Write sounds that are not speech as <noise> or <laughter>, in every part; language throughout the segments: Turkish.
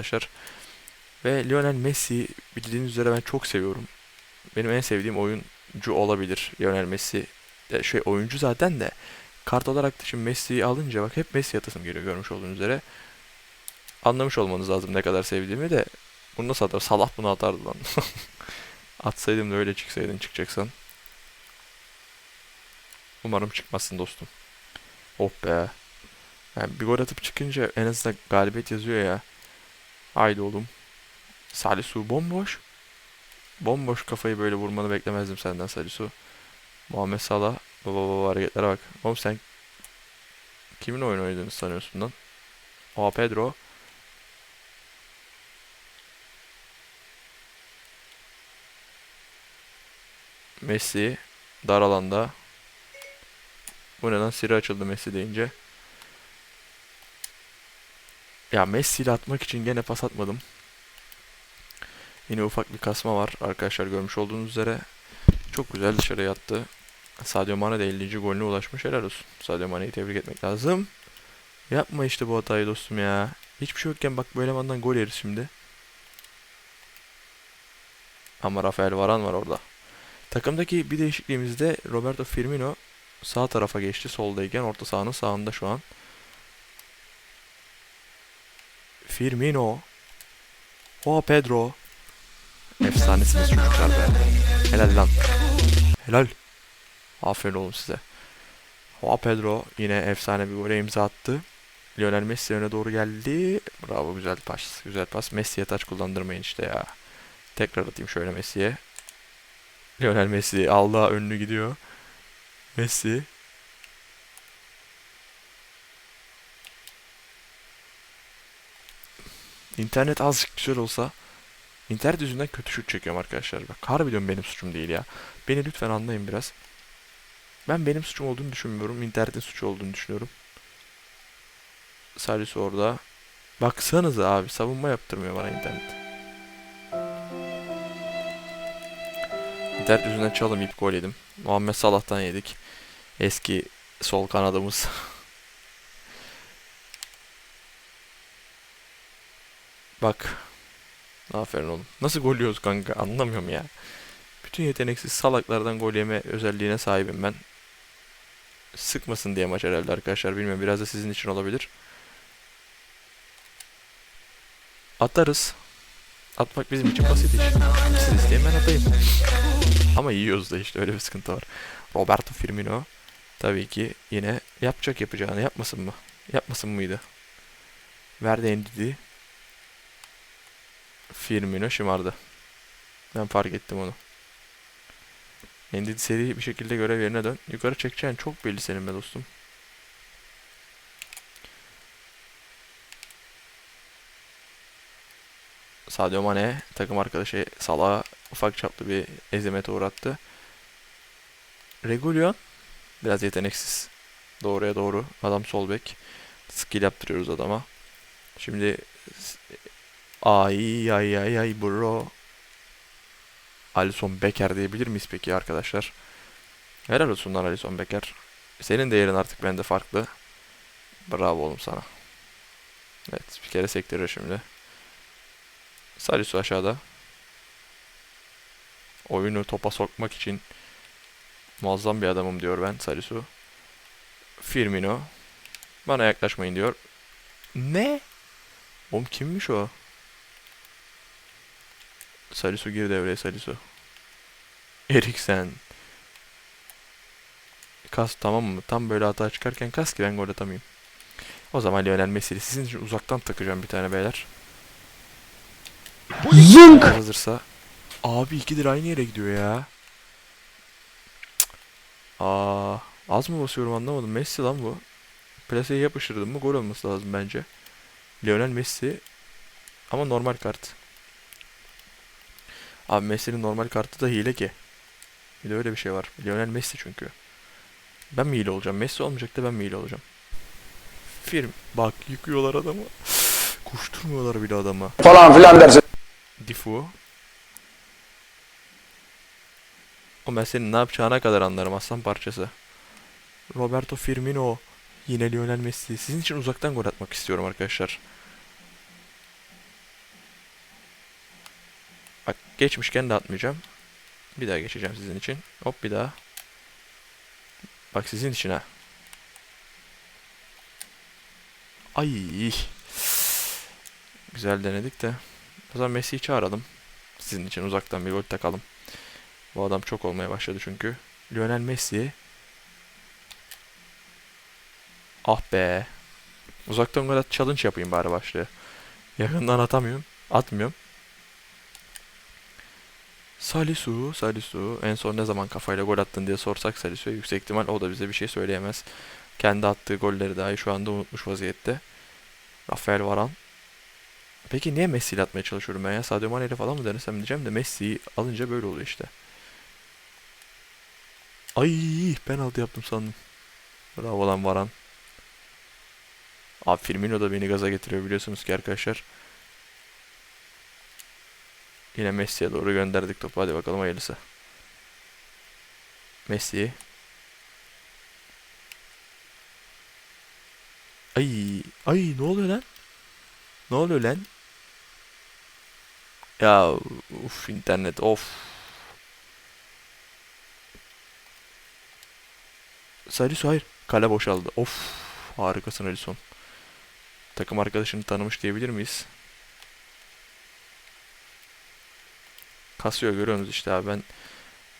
arkadaşlar. Ve Lionel Messi bildiğiniz üzere ben çok seviyorum. Benim en sevdiğim oyuncu olabilir Lionel Messi. E, şey oyuncu zaten de kart olarak da şimdi Messi'yi alınca bak hep Messi atasım geliyor görmüş olduğunuz üzere. Anlamış olmanız lazım ne kadar sevdiğimi de. Bunu nasıl atar? Salah bunu atardı lan. <laughs> Atsaydım da öyle çıksaydın çıkacaksan. Umarım çıkmazsın dostum. Oh be. Yani bir gol atıp çıkınca en azından galibiyet yazıyor ya. Haydi oğlum. Salisu bomboş. Bomboş kafayı böyle vurmanı beklemezdim senden Salisu. Muhammed Salah. Baba baba hareketlere bak. Oğlum sen kimin oyun oynadığını sanıyorsun lan? Oha Pedro. Messi. Dar alanda. Bu ne lan? Siri açıldı Messi deyince. Ya Messi ile atmak için gene pas atmadım. Yine ufak bir kasma var arkadaşlar görmüş olduğunuz üzere. Çok güzel dışarıya attı. Sadio Mane de 50. golüne ulaşmış helal olsun. Sadio Mane'yi tebrik etmek lazım. Yapma işte bu hatayı dostum ya. Hiçbir şey yokken bak bu elemandan gol yeriz şimdi. Ama Rafael Varane var orada. Takımdaki bir değişikliğimizde Roberto Firmino sağ tarafa geçti soldayken orta sahanın sağında şu an. Firmino. Oha Pedro. Efsanesiniz çocuklar be. Helal lan. Helal. Aferin oğlum size. Oha Pedro yine efsane bir gole imza attı. Lionel Messi öne doğru geldi. Bravo güzel pas. Güzel pas. Messi'ye taç kullandırmayın işte ya. Tekrar atayım şöyle Messi'ye. Lionel Messi aldı önlü gidiyor. Messi. İnternet azıcık güzel olsa internet yüzünden kötü şut çekiyorum arkadaşlar. Bak harbi diyorum benim suçum değil ya. Beni lütfen anlayın biraz. Ben benim suçum olduğunu düşünmüyorum. İnternetin suçu olduğunu düşünüyorum. Salis orada. Baksanıza abi savunma yaptırmıyor bana internet. İnternet yüzünden çalım ip gol yedim. Muhammed Salah'tan yedik. Eski sol kanadımız. <laughs> Bak. Aferin oğlum. Nasıl gol yiyoruz kanka anlamıyorum ya. Bütün yeteneksiz salaklardan gol yeme özelliğine sahibim ben. Sıkmasın diye maç herhalde arkadaşlar. Bilmiyorum biraz da sizin için olabilir. Atarız. Atmak bizim için basit iş. Siz isteyin ben atayım. Ama yiyoruz da işte öyle bir sıkıntı var. Roberto Firmino tabii ki yine yapacak yapacağını yapmasın mı? Yapmasın mıydı? Verdi Ndidi. Firmino şımardı. Ben fark ettim onu. Ndidi seri bir şekilde görev yerine dön. Yukarı çekeceğin çok belli senin be dostum. Sadio Mane takım arkadaşı Salah'a ufak çaplı bir ezimete uğrattı. Regulion biraz yeteneksiz. Doğruya doğru. Adam sol bek. Skill yaptırıyoruz adama. Şimdi ay ay ay ay bro. Alisson Becker diyebilir miyiz peki arkadaşlar? Helal olsun lan Alisson Becker. Senin de yerin artık bende farklı. Bravo oğlum sana. Evet bir kere sektiriyor şimdi. Salisu aşağıda. Oyunu topa sokmak için muazzam bir adamım diyor ben Salisu. Firmino. Bana yaklaşmayın diyor. Ne? Oğlum kimmiş o? Salisu gir devreye Salisu. Eriksen. Kas tamam mı? Tam böyle hata çıkarken kas ki ben gol atamayayım. O zaman Lionel Messi'yi sizin için uzaktan takacağım bir tane beyler. Zınk! Hazırsa. Abi ikidir aynı yere gidiyor ya. Cık. Aa, az mı basıyorum anlamadım. Messi lan bu. Plaseyi yapıştırdım mı gol olması lazım bence. Lionel Messi. Ama normal kart. Abi Messi'nin normal kartı da hile ki. Bir de öyle bir şey var. Lionel Messi çünkü. Ben mi hile olacağım? Messi olmayacak da ben mi hile olacağım? Film. Bak yıkıyorlar adamı. Koşturmuyorlar bile adama. Falan filan dersin. Difu. O ben senin ne yapacağına kadar anlarım aslan parçası. Roberto Firmino. Yine Lionel Messi. Sizin için uzaktan gol atmak istiyorum arkadaşlar. Geçmişken de atmayacağım. Bir daha geçeceğim sizin için. Hop bir daha. Bak sizin için ha. Ay. Güzel denedik de. O zaman Messi'yi çağıralım. Sizin için uzaktan bir gol takalım. Bu adam çok olmaya başladı çünkü. Lionel Messi. Ah be. Uzaktan gol at challenge yapayım bari başlığı. Yakından atamıyorum. Atmıyorum. Salisu, Salisu. En son ne zaman kafayla gol attın diye sorsak Salisu'ya yüksek ihtimal o da bize bir şey söyleyemez. Kendi attığı golleri dahi şu anda unutmuş vaziyette. Rafael Varan. Peki niye Messi ile atmaya çalışıyorum ben ya? Sadio Mane ile falan mı denesem diyeceğim de Messi'yi alınca böyle oluyor işte. Ay penaltı yaptım sandım. Bravo lan Varan. Abi Firmino da beni gaza getiriyor biliyorsunuz ki arkadaşlar. Yine Messi'ye doğru gönderdik topu. Hadi bakalım hayırlısı. Messi. Ay, ay ne oluyor lan? Ne oluyor lan? Ya uf internet of. Salisu hayır. Kale boşaldı. Of. Harikasın Alisson. Takım arkadaşını tanımış diyebilir miyiz? Kasıyor görüyorsunuz işte abi ben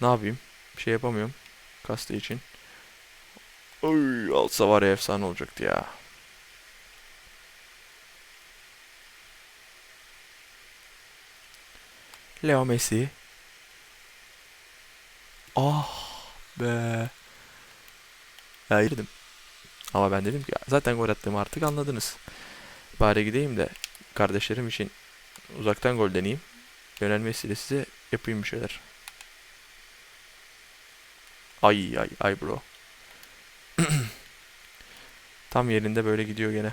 ne yapayım? Bir şey yapamıyorum. Kastığı için. Oy alsa var ya efsane olacaktı ya. Leo Messi. Ah be. Ya girdim. Ama ben dedim ki zaten gol attığımı artık anladınız. Bari gideyim de kardeşlerim için uzaktan gol deneyeyim. Yönelmesiyle size yapayım bir şeyler. Ay ay ay bro. <clears throat> Tam yerinde böyle gidiyor gene.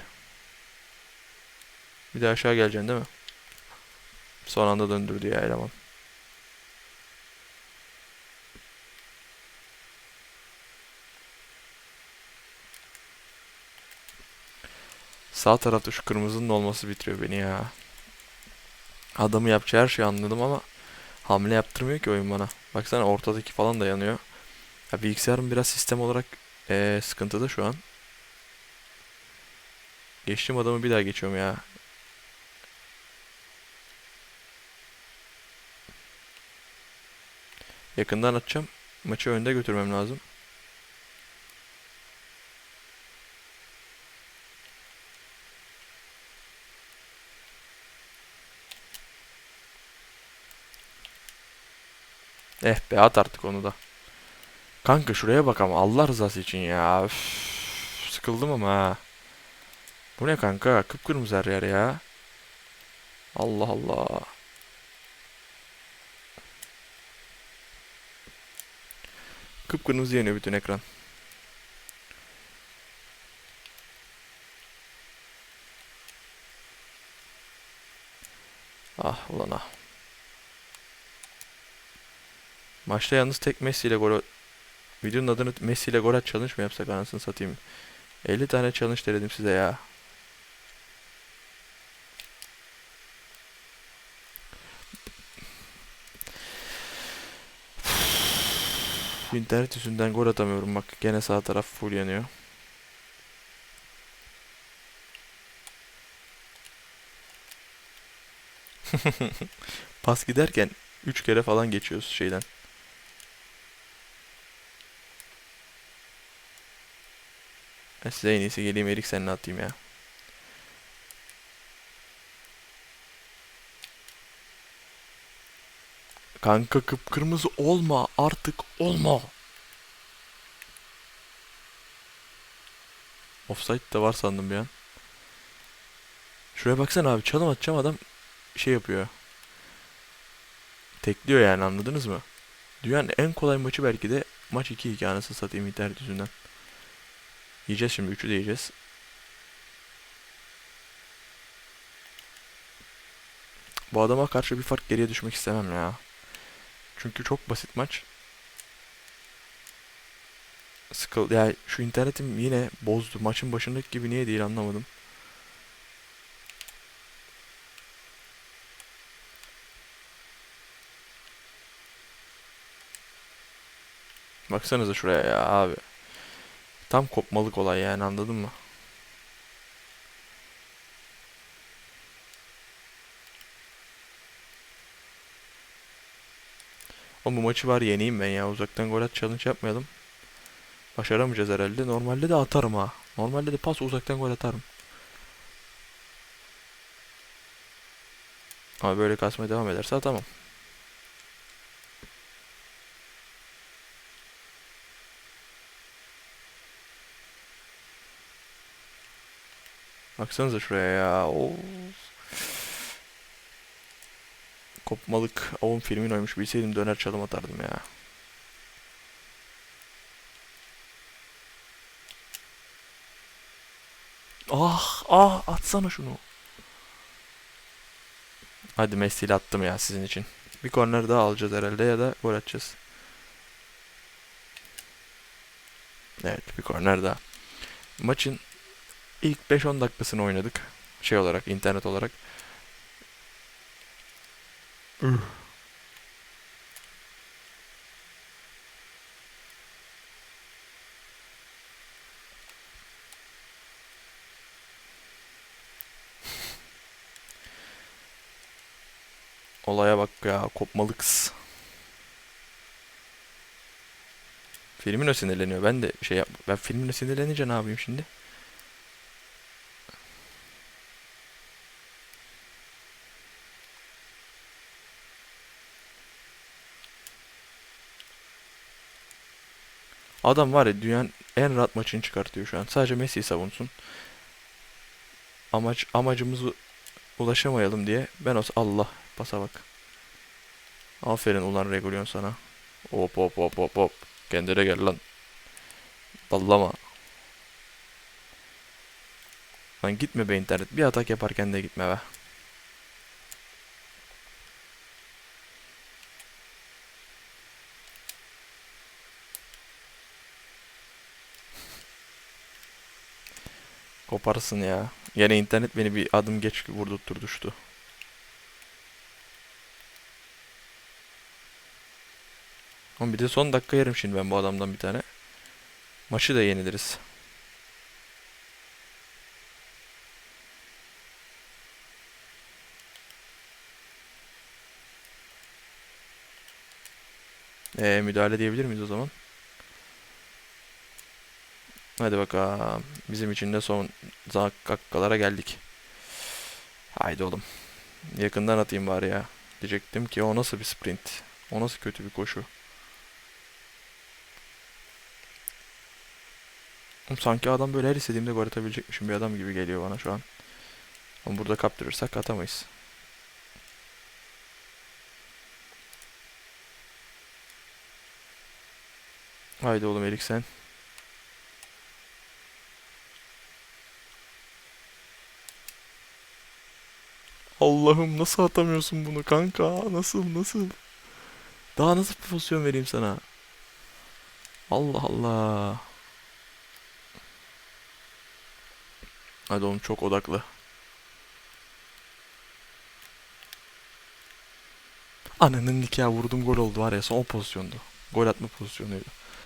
Bir de aşağı geleceksin değil mi? Son anda döndürdü ya eleman. Sağ tarafta şu kırmızının olması bitiriyor beni ya. Adamı yapacağı her şeyi anladım ama hamle yaptırmıyor ki oyun bana. Baksana ortadaki falan da yanıyor. Ya bilgisayarım biraz sistem olarak eee sıkıntıda şu an. Geçtim adamı bir daha geçiyorum ya. Yakından atacağım. Maçı önde götürmem lazım. Eh be at artık onu da. Kanka şuraya bak ama Allah rızası için ya. Üf, sıkıldım ama ha. Bu ne kanka? Kıpkırmızı her yer ya. Allah Allah. Kıpkırmızı yanıyor bütün ekran. Ah ulan ah. Maçta yalnız tek Messi ile gol Videonun adını Messi ile gol at challenge mı yapsak anasını satayım. 50 tane challenge denedim size ya. İnternet yüzünden gol atamıyorum bak gene sağ taraf full yanıyor. <laughs> Pas giderken 3 kere falan geçiyoruz şeyden. Ben size en iyisi geleyim Eriksen'le atayım ya. Kanka kıpkırmızı olma artık olma. Offside de var sandım bir an. Şuraya baksana abi çalım atacağım adam şey yapıyor. Tekliyor yani anladınız mı? Dünyanın en kolay maçı belki de maç 2-2 anasını satayım internet yüzünden. Yiyeceğiz şimdi. Üçü de yiyeceğiz. Bu adama karşı bir fark geriye düşmek istemem ya. Çünkü çok basit maç. Sıkıl yani şu internetim yine bozdu. Maçın başındaki gibi niye değil anlamadım. Baksanıza şuraya ya abi. Tam kopmalık olay yani anladın mı? O bu maçı var yeneyim ben ya. Uzaktan gol at challenge yapmayalım. Başaramayacağız herhalde. Normalde de atarım ha. Normalde de pas uzaktan gol atarım. Ama böyle kasmaya devam ederse atamam. Baksanıza şuraya ya. Oo. Kopmalık avun filmin oymuş. Bilseydim döner çalım atardım ya. Ah ah atsana şunu. Hadi Messi ile attım ya sizin için. Bir korner daha alacağız herhalde ya da gol atacağız. Evet bir korner daha. Maçın ilk 5-10 dakikasını oynadık. Şey olarak internet olarak. Üh. Olaya bak ya kopmalıks. Filmin o sinirleniyor. Ben de şey yap ben filmin o sinirlenince ne yapayım şimdi? Adam var ya dünyanın en rahat maçını çıkartıyor şu an. Sadece Messi savunsun. Amaç amacımızı ulaşamayalım diye ben olsa Allah pasa bak. Aferin ulan Regulion sana. Hop hop hop hop hop. Kendine gel lan. Dallama. Lan gitme be internet. Bir atak yaparken de gitme be. Koparsın ya. Yine internet beni bir adım geç vurdurtturdu şu. Ama bir de son dakika yerim şimdi ben bu adamdan bir tane. Maçı da yeniliriz. Ee, müdahale diyebilir miyiz o zaman? Hadi bakalım. Bizim için de son dakikalara geldik. Haydi oğlum. Yakından atayım bari ya. Diyecektim ki o nasıl bir sprint? O nasıl kötü bir koşu? Sanki adam böyle her istediğimde gol atabilecekmişim bir adam gibi geliyor bana şu an. Ama burada kaptırırsak atamayız. Haydi oğlum Eriksen. Allah'ım nasıl atamıyorsun bunu kanka? Nasıl nasıl? Daha nasıl pozisyon vereyim sana? Allah Allah. Hadi oğlum çok odaklı. Ananın nikahı vurdum gol oldu var ya son o pozisyondu. Gol atma pozisyonuydu.